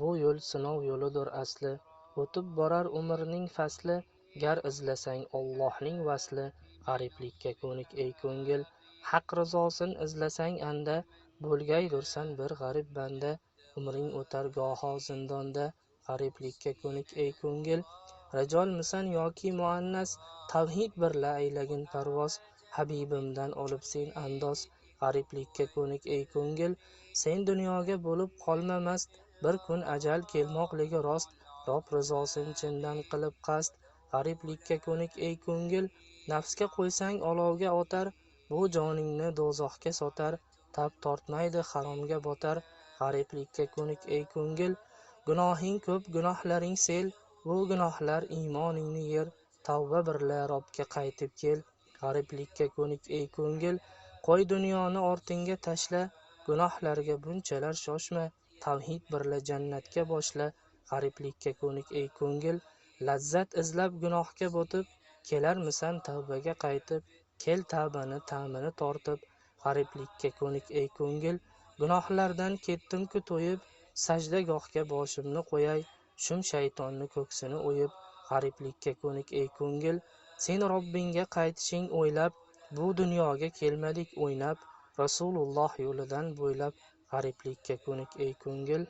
bu yo'l sinov yo'lidir asli. O'tib borar umrning fasli gar izlasang ollohning vasli. G'ariblikka ko'nik ey ko'ngil haq rizosin izlasang anda. Bo'lgaydursan bir g'arib banda umring o'tar goho zindonda. G'ariblikka ko'nik ey ko'ngil rajolmisan yoki muannas? Tavhid birla aylagin parvoz habibimdan olib sen andoz. G'ariblikka ko'nik ey ko'ngil sen dunyoga bo'lib qolma mast bir kun ajal kelmoqligi rost rob rizosin chindan qilib qasd. G'ariblikka ko'nik ey ko'ngil nafsga qo'ysang olovga otar bu joningni do'zaxga sotar. Tap tortmaydi haromga botar. G'ariblikka ko'nik ey ko'ngil gunohing ko'p gunohlaring sel. Bu gunohlar iymoningni yer tavba birla robga qaytib kel. G'ariblikka ko'nik ey ko'ngil qo'y dunyoni ortingga tashla. Gunohlarga bunchalar shoshma. Tavhid birla jannatga boshla g'ariblikka ko'nik ey ko'ngil. Lazzat izlab gunohga botib kelarmisan tavbaga qaytib? Kel tavbani ta'mini tortib g'ariblikka ko'nik ey ko'ngil. Gunohlardan ketdimku to'yib sajdagohga boshimni qo'yay. Shum shaytonni ko'ksini o'yib g'ariblikka ko'nik ey ko'ngil. Sen robbingga qaytishing o'ylab bu dunyoga kelmadik o'ynab. Rasululloh yo'lidan bo'ylab g'ariblikka ko'nik ey ko'ngil